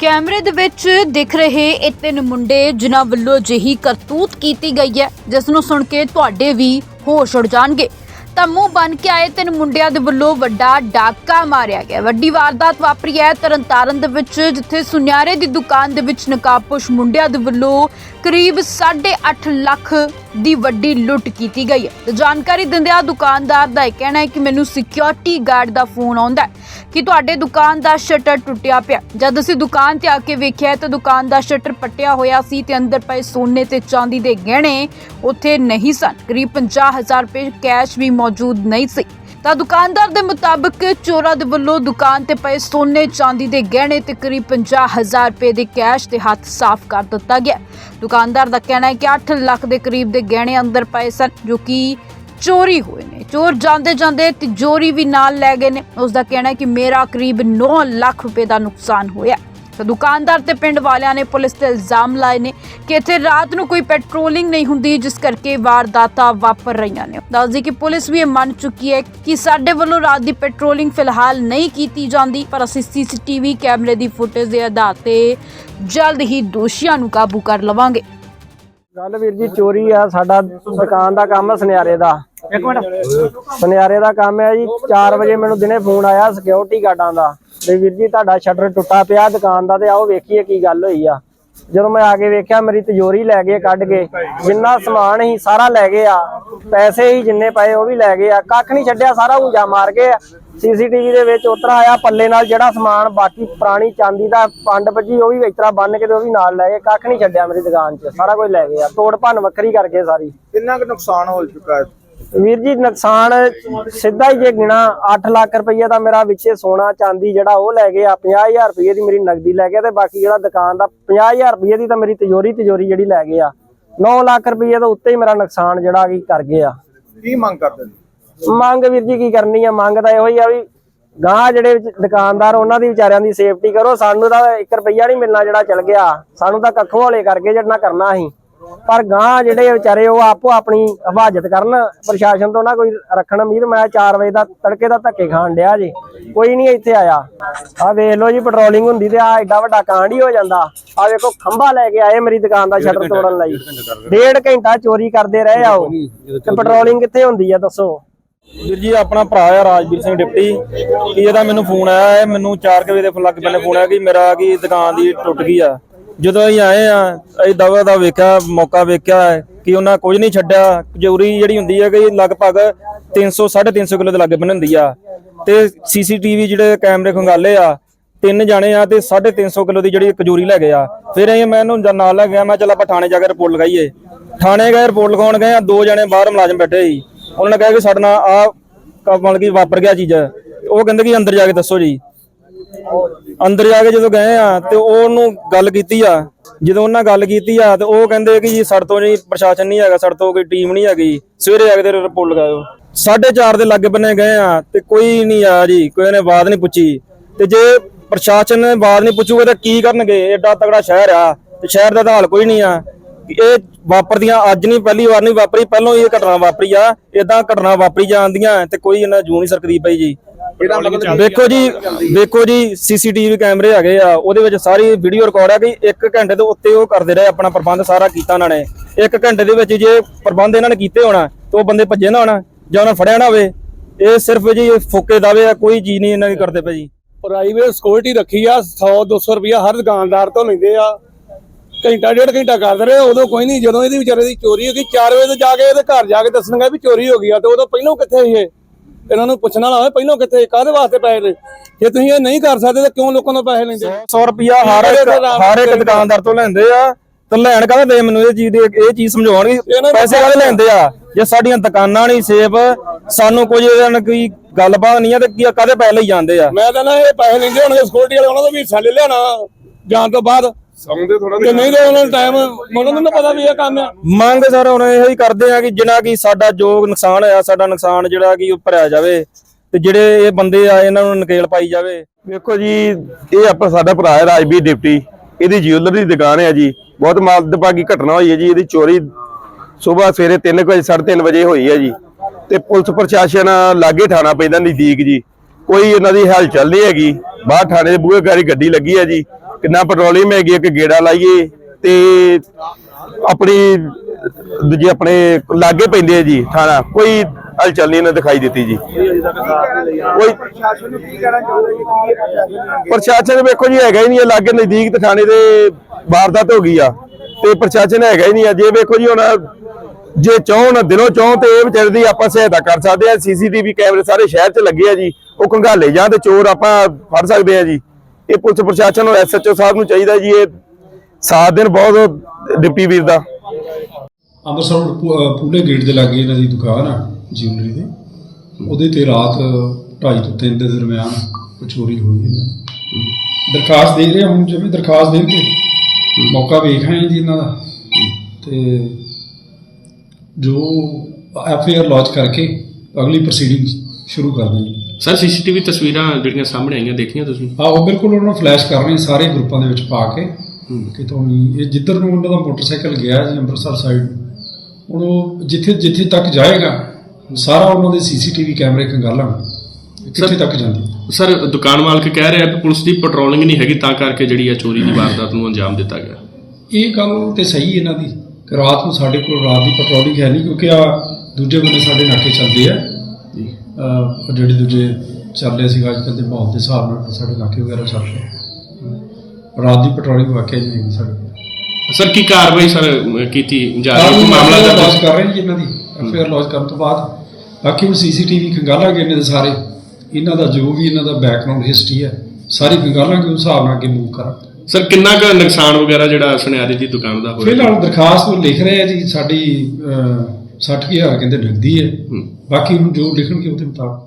ਕੈਮਰੇ ਦੇ ਵਿੱਚ ਦਿਖ ਰਹੇ ਇਹ ਤਿੰਨ ਮੁੰਡੇ, ਜਿਨ੍ਹਾਂ ਵੱਲੋਂ ਜਿਹੀ ਕਰਤੂਤ ਕੀਤੀ ਗਈ ਹੈ, ਜਿਸ ਨੂੰ ਸੁਣ ਕੇ ਤੁਹਾਡੇ ਵੀ ਹੋਸ਼ ਉੜ ਜਾਣਗੇ। ਤਾਂ ਮੂੰਹ ਬਨ ਕੇ ਆਏ ਤਿੰਨ ਮੁੰਡਿਆਂ ਦੇ ਵੱਲੋਂ ਵੱਡਾ ਡਾਕਾ ਮਾਰਿਆ ਗਿਆ। ਵੱਡੀ ਵਾਰਦਾਤ ਵਾਪਰੀ ਹੈ ਤਰਨਤਾਰਨ ਦੇ ਵਿੱਚ, ਜਿੱਥੇ ਸੁਨਿਆਰੇ ਦੀ ਦੁਕਾਨ ਦੇ ਵਿੱਚ ਨਕਾਬਪੋਸ਼ ਮੁੰਡਿਆਂ ਦੇ ਵੱਲੋਂ ਕਰੀਬ 8.5 ਲੱਖ ਦੀ ਵੱਡੀ ਲੁੱਟ ਕੀਤੀ ਗਈ ਹੈ। ਤੇ ਜਾਣਕਾਰੀ ਦਿੰਦਿਆਂ ਦੁਕਾਨਦਾਰ ਦਾ ਇਹ ਕਹਿਣਾ ਹੈ ਕਿ ਮੈਨੂੰ ਸਿਕਿਉਰਿਟੀ ਗਾਰਡ ਦਾ ਫੋਨ ਆਉਂਦਾ ਕਿ ਤੁਹਾਡੇ ਦੁਕਾਨ ਦਾ ਸ਼ਟਰ ਟੁੱਟਿਆ ਪਿਆ। ਜਦ ਅਸੀਂ ਦੁਕਾਨ ਤੇ ਆ ਕੇ ਵੇਖਿਆ ਤਾਂ ਦੁਕਾਨ ਦਾ ਸ਼ਟਰ ਪੱਟਿਆ ਹੋਇਆ ਸੀ ਤੇ ਅੰਦਰ ਪਏ ਸੋਨੇ ਤੇ ਚਾਂਦੀ ਦੇ ਗਹਿਣੇ ਉੱਥੇ ਨਹੀਂ ਸਨ। ਕਰੀਬ 50000 ਰੁਪਏ ਕੈਸ਼ ਵੀ ਮੌਜੂਦ ਨਹੀਂ ਸੀ। ਤਾਂ ਦੁਕਾਨਦਾਰ ਦੇ ਮੁਤਾਬਕ ਚੋਰਾਂ ਦੇ ਵੱਲੋਂ ਦੁਕਾਨ ਤੇ ਪਏ ਸੋਨੇ, ਚਾਂਦੀ ਦੇ ਗਹਿਣੇ ਤੇ ਕਰੀਬ 50000 ਰੁਪਏ ਦੇ ਕੈਸ਼ ਤੇ ਹੱਥ ਸਾਫ਼ ਕਰ ਦਿੱਤਾ ਗਿਆ। ਦੁਕਾਨਦਾਰ ਦਾ ਕਹਿਣਾ ਹੈ ਕਿ 8 ਲੱਖ ਦੇ ਕਰੀਬ ਦੇ ਗਹਿਣੇ ਅੰਦਰ ਪਏ ਸਨ, ਜੋ ਕਿ ਚੋਰੀ ਹੋਏ ਨੇ। ਚੋਰ ਜਾਂਦੇ ਜਾਂਦੇ ਤਿਜੋਰੀ ਵੀ ਨਾਲ ਲੈ ਗਏ ਨੇ। ਉਸ ਦਾ ਕਹਿਣਾ ਹੈ ਕਿ ਮੇਰਾ ਕਰੀਬ 9 ਲੱਖ ਰੁਪਏ ਦਾ ਨੁਕਸਾਨ ਹੋਇਆ। ਦੁਕਾਨਦਾਰ ਤੇ ਪਿੰਡ ਵਾਲਿਆਂ ਨੇ ਪੁਲਿਸ ਤੇ ਇਲਜ਼ਾਮ ਲਾਏ ਨੇ ਕਿ ਇੱਥੇ ਰਾਤ ਨੂੰ ਕੋਈ ਪੈਟਰੋਲਿੰਗ ਨਹੀਂ ਹੁੰਦੀ, ਜਿਸ ਕਰਕੇ ਵਾਰਦਾਤਾਂ ਵਾਪਰ ਰਹੀਆਂ ਨੇ। ਦੱਸਦੀ ਕਿ ਪੁਲਿਸ ਵੀ ਇਹ ਮੰਨ ਚੁੱਕੀ ਹੈ ਕਿ ਸਾਡੇ ਵੱਲੋਂ ਰਾਤ ਦੀ ਪੈਟਰੋਲਿੰਗ ਫਿਲਹਾਲ ਨਹੀਂ ਕੀਤੀ ਜਾਂਦੀ, ਪਰ ਅਸੀਂ ਸੀਸੀਟੀਵੀ ਕੈਮਰੇ ਦੀ ਫੁਟੇਜ ਦੇ ਆਧਾਰ ਤੇ ਜਲਦ ਹੀ ਦੋਸ਼ੀਆਂ ਨੂੰ ਕਾਬੂ ਕਰ ਲਵਾਂਗੇ। ਗੱਲ ਵੀਰ ਜੀ, ਚੋਰੀ ਆ, ਸਾਡਾ ਦੁਕਾਨ ਦਾ ਕੰਮ ਆ ਸੁਨਿਆਰੇ ਦਾ। ਇੱਕ ਮਿੰਟ। ਸੁਨਿਆਰੇ ਦਾ ਕੰਮ ਹੈ ਜੀ 4 ਵਜੇ ਮੈਨੂੰ ਦਿਨੇ ਫੋਨ ਆਇਆ ਸਿਕਿਉਰਿਟੀ ਗਾਰਡਾਂ ਦਾ ਤੇ ਵੀਰ ਜੀ ਤੁਹਾਡਾ ਸ਼ਟਰ ਟੁੱਟਾ ਪਿਆ ਦੁਕਾਨ ਦਾ ਤੇ ਆਓ ਵੇਖੀਏ ਕੀ ਗੱਲ ਹੋਈ ਆ। ਜਦੋਂ ਮੈਂ ਆ ਕੇ ਵੇਖਿਆ ਮੇਰੀ ਤਿਜੋਰੀ ਲੈ ਗਏ ਕੱਢ ਕੇ ਜਿੰਨਾ ਸਮਾਨ ਸੀ ਸਾਰਾ ਲੈ ਗਏ ਆ ਪੈਸੇ ਹੀ ਜਿੰਨੇ ਪਏ ਉਹ ਵੀ ਲੈ ਗਏ ਆ ਕੱਖ ਨਹੀਂ ਛੱਡਿਆ ਸਾਰਾ ਉਂਜਾ ਮਾਰ ਗਏ ਆ। ਸੀਸੀਟੀਵੀ ਦੇ ਵਿੱਚ ਉਤਰਾ ਆਇਆ ਪੱਲੇ ਨਾਲ ਜਿਹੜਾ ਸਮਾਨ ਬਾਕੀ ਪੁਰਾਣੀ ਚਾਂਦੀ ਦਾ ਪੰਡ ਭੱਜੀ ਉਹ ਵੀ ਇਸ ਤਰ੍ਹਾਂ ਬੰਨ ਕੇ ਤੇ ਉਹ ਵੀ ਨਾਲ ਲੈ ਗਏ ਕੱਖ ਨਹੀਂ ਛੱਡਿਆ ਮੇਰੀ ਦੁਕਾਨ 'ਚ ਸਾਰਾ ਕੁਝ ਲੈ ਗਏ ਆ ਤੋੜ ਭੰਨ ਵੱਖਰੀ ਕਰਕੇ ਸਾਰੀ। ਕਿੰਨਾ ਕੁ ਨੁਕਸਾਨ ਹੋ ਚੁੱਕਾ ਹੈ? ਵੀਰ ਜੀ ਨੁਕਸਾਨ ਸਿੱਧਾ ਹੀ ਜੇ ਗਿਣਾ 8 ਲੱਖ ਰੁਪਈਆ ਦਾ ਮੇਰਾ ਵਿੱਚੇ ਸੋਨਾ ਚਾਂਦੀ ਜਿਹੜਾ ਉਹ ਲੈ ਗਏ ਆ 50000 ਰੁਪਏ ਦੀ ਮੇਰੀ ਨਗਦੀ ਲੈ ਗਏ ਤੇ ਬਾਕੀ ਜਿਹੜਾ ਦੁਕਾਨ ਦਾ 50000 ਰੁਪਏ ਦੀ ਤਾਂ ਮੇਰੀ ਤਿਜੋਰੀ ਤਿਜੋਰੀ ਜਿਹੜੀ ਲੈ ਗਏ ਆ। 9 ਲੱਖ ਰੁਪਏ ਤੋਂ ਉੱਤੇ ਹੀ ਮੇਰਾ ਨੁਕਸਾਨ ਜਿਹੜਾ ਕੀ ਕਰ ਗਏ ਆ। ਕੀ ਮੰਗ ਕਰਦੇ ਨੇ? ਮੰਗ ਵੀਰ ਜੀ ਕੀ ਕਰਨੀ ਆ? ਮੰਗ ਤਾਂ ਇਹੋ ਹੀ ਆ ਵੀ ਗਾਂ ਜਿਹੜੇ ਵਿੱਚ ਦੁਕਾਨਦਾਰ ਉਹਨਾਂ ਦੀ ਵਿਚਾਰਿਆਂ ਦੀ ਸੇਫਟੀ ਕਰੋ। ਸਾਨੂੰ ਤਾਂ 1 ਰੁਪਈਆ ਨਹੀਂ ਮਿਲਣਾ ਜਿਹੜਾ ਚਲ ਗਿਆ। ਸਾਨੂੰ ਤਾਂ ਕੱਖੋਂ ਹੌਲੇ ਕਰਕੇ ਜਿਹੜਾ ਕਰਨਾ ਸੀ ਪਰ ਗਾਂ ਜਿਹੜੇ ਵਿਚਾਰੇ ਉਹ ਆਪੋ ਆਪਣੀ ਹਿਫਾਜ਼ਤ ਕਰਨ। ਪ੍ਰਸ਼ਾਸਨ ਤੋਂ ਨਾ ਕੋਈ ਰੱਖਣ ਉਮੀਦ ਮੈਂ 4 ਵਜੇ ਦਾ ਤੜਕੇ ਦਾ ਧੱਕੇ ਖਾਣ ਡਿਆ ਜੀ। ਕੋਈ ਨਹੀਂ ਇੱਥੇ ਆਇਆ। ਆ ਵੇਖ ਲਓ ਜੀ ਪੈਟਰੋਲਿੰਗ ਹੁੰਦੀ ਤੇ ਆ ਐਡਾ ਵੱਡਾ ਕਾਂਡ ਹੀ ਹੋ ਜਾਂਦਾ। ਆ ਵੇਖੋ ਖੰਭਾ ਲੈ ਕੇ ਆਏ ਮੇਰੀ ਦੁਕਾਨ ਦਾ ਸ਼ਟਰ ਤੋੜਨ ਲਈ। ਡੇਢ ਘੰਟਾ ਚੋਰੀ ਕਰਦੇ ਰਹੇ ਆ ਉਹ। ਤੇ ਪੈਟਰੋਲਿੰਗ ਕਿੱਥੇ ਹੁੰਦੀ ਆ ਦੱਸੋ? ਵੀਰ ਜੀ ਆਪਣਾ ਭਰਾ ਆ ਰਾਜਵੀਰ ਸਿੰਘ ਡਿਪਟੀ। ਕਿ ਇਹਦਾ ਮੈਨੂੰ ਫੋਨ ਆਇਆ ਹੈ ਮੈਨੂੰ 4 ਵਜੇ ਦੇ ਲੱਗ ਪੈਣੇ ਫੋਨ ਆਇਆ ਕਿ ਮੇਰਾ ਕੀ ਦੁਕਾਨ ਦੀ ਟੁੱਟ ਗਈ ਆ। ਜਦੋਂ ਅਸੀਂ ਆਏ ਆ, ਅਸੀਂ ਦਵਾ ਦਾ ਵੇਖਿਆ, ਮੌਕਾ ਵੇਖਿਆ ਕਿ ਉਹਨਾਂ ਕੁਝ ਨਹੀਂ ਛੱਡਿਆ। ਜੂਰੀ ਜਿਹੜੀ ਹੁੰਦੀ ਹੈ ਕਿ ਲਗਭਗ 300 350 ਕਿਲੋ ਦੇ ਲਾਗੇ ਬਣ ਹੁੰਦੀ ਆ। ਤੇ ਸੀਸੀਟੀਵੀ ਜਿਹੜੇ ਕੈਮਰੇ ਖੰਗਾਲੇ ਆ, ਤਿੰਨ ਜਾਣੇ ਆ ਤੇ 350 ਕਿਲੋ ਦੀ ਜਿਹੜੀ ਕਜੂਰੀ ਲੈ ਗਏ ਆ। ਫਿਰ ਅਸੀਂ ਮੈਂ ਇਹਨੂੰ ਨਾਲ ਲੈ ਗਿਆ, ਮੈਂ ਚੱਲ ਆਪਾਂ ਥਾਣੇ ਜਾ ਕੇ ਰਿਪੋਰਟ ਲਗਾਈਏ। ਥਾਣੇ ਗਏ, ਰਿਪੋਰਟ ਲਗਾਉਣ ਗਏ ਆ, ਦੋ ਜਣੇ ਬਾਹਰ ਮੁਲਾਜ਼ਮ ਬੈਠੇ ਸੀ। ਉਹਨਾਂ ਨੇ ਕਿਹਾ ਕਿ ਸਾਡੇ ਨਾਲ ਆ ਮਤਲਬ ਕਿ ਵਾਪਰ ਗਿਆ ਚੀਜ਼। ਉਹ ਕਹਿੰਦੇ ਕਿ ਅੰਦਰ ਜਾ ਕੇ ਦੱਸੋ ਜੀ। ਅੰਦਰ ਜਾ ਕੇ ਜਦੋਂ ਗਏ ਆ ਤੇ ਉਹਨੂੰ ਗੱਲ ਕੀਤੀ ਆ। ਜਦੋਂ ਉਹਨਾਂ ਗੱਲ ਕੀਤੀ ਆ ਤੇ ਉਹ ਕਹਿੰਦੇ ਕਿ ਜੀ ਸਾਡੇ ਤੋਂ ਜੀ ਪ੍ਰਸ਼ਾਸਨ ਨਹੀਂ ਹੈਗਾ, ਸਾਡੇ ਤੋਂ ਕੋਈ ਟੀਮ ਨਹੀਂ ਹੈਗੀ। ਸਵੇਰੇ ਆ ਕੇ ਤੇਰੇ ਰਿਪੋਰਟ ਲਗਾਇਓ। 4:30 ਦੇ ਲਾਗੇ ਬੰਨੇ ਗਏ ਆ ਤੇ ਕੋਈ ਨਹੀਂ ਆ ਜੀ, ਕੋਈ ਨੇ ਆਵਾਜ਼ ਨਹੀਂ ਪੁੱਛੀ। ਤੇ ਜੇ ਪ੍ਰਸ਼ਾਸਨ ਨੇ ਬਾਤ ਨਹੀਂ ਪੁੱਛੂਗਾ ਤਾਂ ਕੀ ਕਰਨਗੇ? ਏਡਾ ਤਗੜਾ ਸ਼ਹਿਰ ਆ ਤੇ ਸ਼ਹਿਰ ਦਾ ਤਾਂ ਹਾਲ ਕੋਈ ਨਹੀਂ ਆ। ਇਹ ਵਾਪਰਦੀਆਂ ਅੱਜ ਨਹੀਂ ਪਹਿਲੀ ਵਾਰ ਨਹੀਂ ਵਾਪਰੀ ਪਹਿਲਾਂ ਇਹ ਘਟਨਾ ਵਾਪਰੀ ਆ। ਇਦਾਂ ਘਟਨਾ ਵਾਪਰੀ ਜਾਂਦੀਆਂ ਤੇ ਕੋਈ ਇਹਨਾਂ ਜੂ ਨਹੀਂ ਸਰਕਦੀ ਪਈ ਜੀ। ਵੇਖੋ ਜੀ ਵੇਖੋ ਜੀ ਸੀਸੀਟੀਵੀ ਕੈਮਰੇ ਹੈਗੇ ਆ ਉਹਦੇ ਵਿੱਚ ਸਾਰੀ ਵੀਡੀਓ ਰਿਕਾਰਡ ਹੈ ਕਿ 1 ਘੰਟੇ ਤੋਂ ਉੱਤੇ ਉਹ ਕਰਦੇ ਰਹੇ ਆਪਣਾ ਪ੍ਰਬੰਧ ਸਾਰਾ ਕੀਤਾ ਉਹਨਾਂ ਨੇ। 1 ਘੰਟੇ ਦੇ ਵਿੱਚ ਜੇ ਪ੍ਰਬੰਧ ਇਹਨਾਂ ਨੇ ਕੀਤੇ ਹੋਣਾ ਤਾਂ ਉਹ ਬੰਦੇ ਭੱਜੇ ਨਾ ਹੋਣਾ ਜਾਂ ਉਹਨਾਂ ਫੜਿਆ ਨਾ ਹੋਵੇ ਇਹ ਸਿਰਫ ਜੀ ਫੋਕੇ ਦਾਵੇ ਆ ਕੋਈ ਚੀਜ਼ ਨਹੀਂ ਇਹਨਾਂ ਦੀ ਕਰਦੇ ਪਏ ਜੀ। ਪ੍ਰਾਈਵੇਟ ਸਿਕਿਉਰਿਟੀ ਰੱਖੀ ਆ 100 200 ਰੁਪਇਆ ਹਰ ਦੁਕਾਨਦਾਰ ਤੋਂ ਲੈਂਦੇ ਆ। ਘੰਟਾ ਡੇਢ ਘੰਟਾ ਕਰਦੇ ਰਹੇ ਉਦੋਂ ਕੋਈ ਨਹੀਂ ਜਦੋਂ ਇਹਦੀ ਵਿਚਾਰੇ ਦੀ ਚੋਰੀ ਹੋ ਗਈ 4 ਵਜੇ ਤੋਂ ਜਾ ਕੇ ਇਹਦੇ ਘਰ ਜਾ ਕੇ ਦੱਸਣਗੇ ਵੀ ਚੋਰੀ ਹੋ ਗਈ ਆ ਤੇ ਉਦੋਂ ਪਹਿਲਾਂ ਕਿੱਥੇ ਸੀ ਇਹ? ਇਹਨਾਂ ਨੂੰ ਪੁੱਛਣ ਹੋਵੇ ਪਹਿਲਾਂ ਕਿੱਥੇ ਕਾਹਦੇ ਵਾਸਤੇ ਪੈਸੇ ਲਏ? ਜੇ ਤੁਸੀਂ ਇਹ ਨਹੀਂ ਕਰ ਸਕਦੇ ਤਾਂ ਕਿਉਂ ਲੋਕਾਂ ਤੋਂ ਪੈਸੇ ਲੈਂਦੇ? 100 ਰੁਪਿਆ ਹਰ ਹਰ ਇੱਕ ਦੁਕਾਨਦਾਰ ਤੋਂ ਲੈਂਦੇ ਆ ਤੇ ਲੈਣ ਕਾਹਦੇ ਦੇ ਮੈਨੂੰ ਇਹ ਚੀਜ਼ ਦੀ ਇਹ ਚੀਜ਼ ਸਮਝਾਉਣਗੇ ਨੂੰ ਪੈਸੇ ਕਾਹਦੇ ਲੈਂਦੇ ਆ? ਜੇ ਸਾਡੀਆਂ ਦੁਕਾਨਾਂ ਨਹੀਂ ਸੇਫ ਸਾਨੂੰ ਕੁਝ ਇਹਨਾਂ ਨਾਲ ਕੋਈ ਗੱਲਬਾਤ ਨਹੀਂ ਆ ਤੇ ਕੀ ਕਾਹਦੇ ਪੈਸੇ ਲਈ ਜਾਂਦੇ ਆ? ਮੈਂ ਨਾ ਇਹ ਪੈਸੇ ਲੈਂਦੇ ਹੋਣਗੇ ਸਿਕਿਉਰਿਟੀ ਵਾਲੇ ਉਹਨਾਂ ਤੋਂ ਵੀ ਹਿੱਸਾ ਲੈ ਲੈਣਾ ਜਾਣ ਤੋਂ ਬਾਅਦ। ਸਮਝਦੇ ਥੋੜਾ ਜੇ ਨਹੀਂ ਤਾਂ ਉਹਨਾਂ ਨੂੰ ਟਾਈਮ ਉਹਨਾਂ ਨੂੰ ਤਾਂ ਪਤਾ ਵੀ ਇਹ ਕੰਮ ਆ। ਮੰਗ ਸਰ ਹੁਣ ਇਹੋ ਹੀ ਕਰਦੇ ਆ ਕਿ ਜਿੰਨਾ ਕੀ ਸਾਡਾ ਜੋ ਨੁਕਸਾਨ ਹੋਇਆ ਸਾਡਾ ਨੁਕਸਾਨ ਜਿਹੜਾ ਕਿ ਉਹ ਭਰਿਆ ਜਾਵੇ ਤੇ ਜਿਹੜੇ ਇਹ ਬੰਦੇ ਆ ਇਹਨਾਂ ਨੂੰ ਨਕੇਲ ਪਾਈ ਜਾਵੇ। ਵੇਖੋ ਜੀ ਇਹ ਆਪਾਂ ਸਾਡਾ ਭਰਾ ਹੈ ਰਾਜਵੀਰ ਡਿਪਟੀ। ਇਹਦੀ ਜਿਊਲਰੀ ਦੀ ਦੁਕਾਨ ਹੈ ਜੀ। ਬਹੁਤ ਮਾਲਦਭਾਗੀ ਘਟਨਾ ਹੋਈ ਹੈ ਜੀ ਇਹਦੀ ਚੋਰੀ ਸਵੇਰ ਸਵੇਰੇ 3 ਵਜੇ 3:30 ਵਜੇ ਹੋਈ ਹੈ ਜੀ। ਤੇ ਪੁਲਿਸ ਪ੍ਰਸ਼ਾਸਨ ਲਾਗੇ ਥਾਣਾ ਪੈਂਦਾ ਨਜ਼ਦੀਕ ਜੀ। ਕੋਈ ਇਹਨਾਂ ਦੀ ਹਲਚਲ ਨਹੀਂ ਹੈਗੀ। ਬਾਹਰ ਥਾਣੇ ਦੇ ਬੂਹੇ ਗਾੜੀ ਗੱਡੀ ਲੱਗੀ ਹੈ ਜੀ। ਕਿੰਨਾ ਪੈਟਰੋਲੀਅਮ ਹੈਗੀ ਆ ਕਿ ਗੇੜਾ ਲਾਈਏ ਤੇ ਆਪਣੀ ਦੂਜੇ ਆਪਣੇ ਲਾਗੇ ਪੈਂਦੇ ਆ ਜੀ ਥਾਣਾ, ਕੋਈ ਹਲਚਲ ਨਹੀਂ ਇਹਨਾਂ ਦਿਖਾਈ ਦਿੱਤੀ ਜੀ। ਕੋਈ ਪ੍ਰਸ਼ਾਸਨ ਨੂੰ ਕੀ ਕਹਿਣਾ ਚਾਹੁੰਦੇ ਪ੍ਰਸ਼ਾਸਨ ਵੇਖੋ ਜੀ, ਹੈਗਾ ਹੀ ਨਹੀਂ ਲਾਗੇ ਨਜ਼ਦੀਕ ਤੇ ਥਾਣੇ ਦੇ ਵਾਰਦਾਤ ਹੋ ਗਈ ਆ ਤੇ ਪ੍ਰਸ਼ਾਸਨ ਹੈਗਾ ਹੀ ਨਹੀਂ ਆ। ਜੇ ਵੇਖੋ ਜੀ ਹੁਣ, ਜੇ ਚਾਹਣ ਦਿਲੋਂ ਚਾਹਣ ਤੇ ਇਹ ਵਿਚਾਰੇ ਦੀ ਆਪਾਂ ਸਹਾਇਤਾ ਕਰ ਸਕਦੇ ਆ। ਸੀਸੀਟੀਵੀ ਕੈਮਰੇ ਸਾਰੇ ਸ਼ਹਿਰ 'ਚ ਲੱਗੇ ਆ ਜੀ, ਉਹ ਕੰਘਾਲੇ ਜਾਂ ਤੇ ਚੋਰ ਆਪਾਂ ਫੜ ਸਕਦੇ ਆ ਜੀ। ਇਹ ਪੁਲਿਸ ਪ੍ਰਸ਼ਾਸਨ ਨੂੰ ਐਸਐਚਓ ਸਾਹਿਬ ਨੂੰ ਚਾਹੀਦਾ ਜੀ, ਇਹ ਸਾਥ ਦਿਨ ਬਹੁਤ ਡਿਪਟੀ ਵੀਰ ਦਾ। ਅੰਮ੍ਰਿਤਸਰ ਰੋਡ ਪੂਲੇ ਗੇਟ ਦੇ ਲਾਗੇ ਇਹਨਾਂ ਦੀ ਦੁਕਾਨ ਆ ਜਿਊਲਰੀ ਦੀ। ਉਹਦੇ ਤੇ ਰਾਤ 2:30 ਤੋਂ 3 ਦੇ ਦਰਮਿਆਨ ਕੋਈ ਚੋਰੀ ਹੋਈ ਹੈ। ਦਰਖਾਸਤ ਦੇ ਰਹੇ ਹਾਂ ਹੁਣ ਜਿਵੇਂ ਦਰਖਾਸਤ ਦੇ ਕੇ। ਮੌਕਾ ਵੇਖ ਰਹੇ ਜੀ ਇਹਨਾਂ ਦਾ। ਤੇ ਜੋ ਐਫ ਆਈ ਆਰ ਲੌਂਚ ਕਰਕੇ ਅਗਲੀ ਪ੍ਰੋਸੀਡਿੰਗ ਸ਼ੁਰੂ ਕਰ ਦੇਣੀ ਸਰ ਸੀਸੀਟੀਵੀ ਤਸਵੀਰਾਂ ਜਿਹੜੀਆਂ ਸਾਹਮਣੇ ਆਈਆਂ ਦੇਖੀਆਂ ਤੁਸੀਂ? ਆਹੋ ਬਿਲਕੁਲ ਉਹਨਾਂ ਨੂੰ ਫਲੈਸ਼ ਕਰ ਰਹੇ ਹਾਂ ਸਾਰੇ ਗਰੁੱਪਾਂ ਦੇ ਵਿੱਚ ਪਾ ਕੇ। ਕਿਤੋਂ ਵੀ ਇਹ ਜਿੱਧਰ ਨੂੰ ਉਹਨਾਂ ਦਾ ਮੋਟਰਸਾਈਕਲ ਗਿਆ ਜੀ ਅੰਮ੍ਰਿਤਸਰ ਸਾਈਡ ਹੁਣ ਉਹ ਜਿੱਥੇ ਜਿੱਥੇ ਤੱਕ ਜਾਏਗਾ ਸਾਰਾ ਉਹਨਾਂ ਦੇ ਸੀਸੀਟੀਵੀ ਕੈਮਰੇ ਖੰਗਾਲਾਂਗੇ ਕਿੱਥੇ ਤੱਕ ਜਾਂਦੀ? ਸਰ ਦੁਕਾਨ ਮਾਲਕ ਕਹਿ ਰਿਹਾ ਕਿ ਪੁਲਿਸ ਦੀ ਪੈਟਰੋਲਿੰਗ ਨਹੀਂ ਹੈਗੀ ਤਾਂ ਕਰਕੇ ਜਿਹੜੀ ਆ ਚੋਰੀ ਦੀ ਵਾਰਦਾਤ ਨੂੰ ਅੰਜਾਮ ਦਿੱਤਾ ਗਿਆ। ਇਹ ਗੱਲ ਤੇ ਸਹੀ ਇਹਨਾਂ ਦੀ। ਕਿ ਰਾਤ ਨੂੰ ਸਾਡੇ ਕੋਲ ਰਾਤ ਦੀ ਪੈਟਰੋਲਿੰਗ ਹੈ ਨਹੀਂ ਕਿਉਂਕਿ ਆ ਦੂਜੇ ਬੰਨੇ ਸਾਡੇ ਨਾਕੇ ਚੱਲਦੇ ਆ। ਜਿਹੜੇ ਦੂਜੇ ਚੱਲਦੇ ਸੀ ਅੱਜ ਕੱਲ੍ਹ ਦੇ ਮਾਹੌਲ ਦੇ ਹਿਸਾਬ ਨਾਲ ਸਾਡੇ ਨਾਕੇ ਵਗੈਰਾ ਚੱਲ ਰਹੇ ਰਾਤ ਦੀ ਪੈਟਰੋਲਿੰਗ ਵਾਕਿਆ ਨਹੀਂ ਹੈਗੀ ਸਾਡੇ ਸਰ ਕੀ ਕਾਰਵਾਈ ਸਰ ਕੀਤੀ ਜਾ ਰਹੀ ਹੈ? ਮਾਮਲਾ ਦਰਜ? ਕਰ ਰਹੇ ਜੀ ਇਹਨਾਂ ਦੀ ਐਫ ਆਈ ਆਰ ਲੌਂਚ ਕਰਨ ਤੋਂ ਬਾਅਦ। ਬਾਕੀ ਹੁਣ ਸੀਸੀਟੀਵੀ ਖੰਗਾਲਾਂਗੇ ਇਹਨਾਂ ਦੇ ਸਾਰੇ। ਇਹਨਾਂ ਦਾ ਜੋ ਵੀ ਇਹਨਾਂ ਦਾ ਬੈਕਗ੍ਰਾਉਂਡ ਹਿਸਟਰੀ ਹੈ ਸਾਰੀ ਖੰਗਾਲਾਂਗੇ ਉਸ ਹਿਸਾਬ ਨਾਲ ਅੱਗੇ ਮੂਵ ਕਰਾਂਗੇ ਸਰ ਕਿੰਨਾ ਕੁ ਨੁਕਸਾਨ ਵਗੈਰਾ ਜਿਹੜਾ ਸੁਨਿਆਰੇ ਦੀ ਦੁਕਾਨ ਦਾ ਹੋਇਆ ਫਿਲਹਾਲ ਦਰਖਾਸਤ ਉਹ ਲਿਖ ਰਹੇ ਆ ਜੀ ਸਾਡੀ 60000 ਕਹਿੰਦੇ ਨਗਦੀ ਹੈ। ਬਾਕੀ ਹੁਣ ਜੋ ਲਿਖਣਗੇ ਉਹਦੇ ਮੁਤਾਬਕ।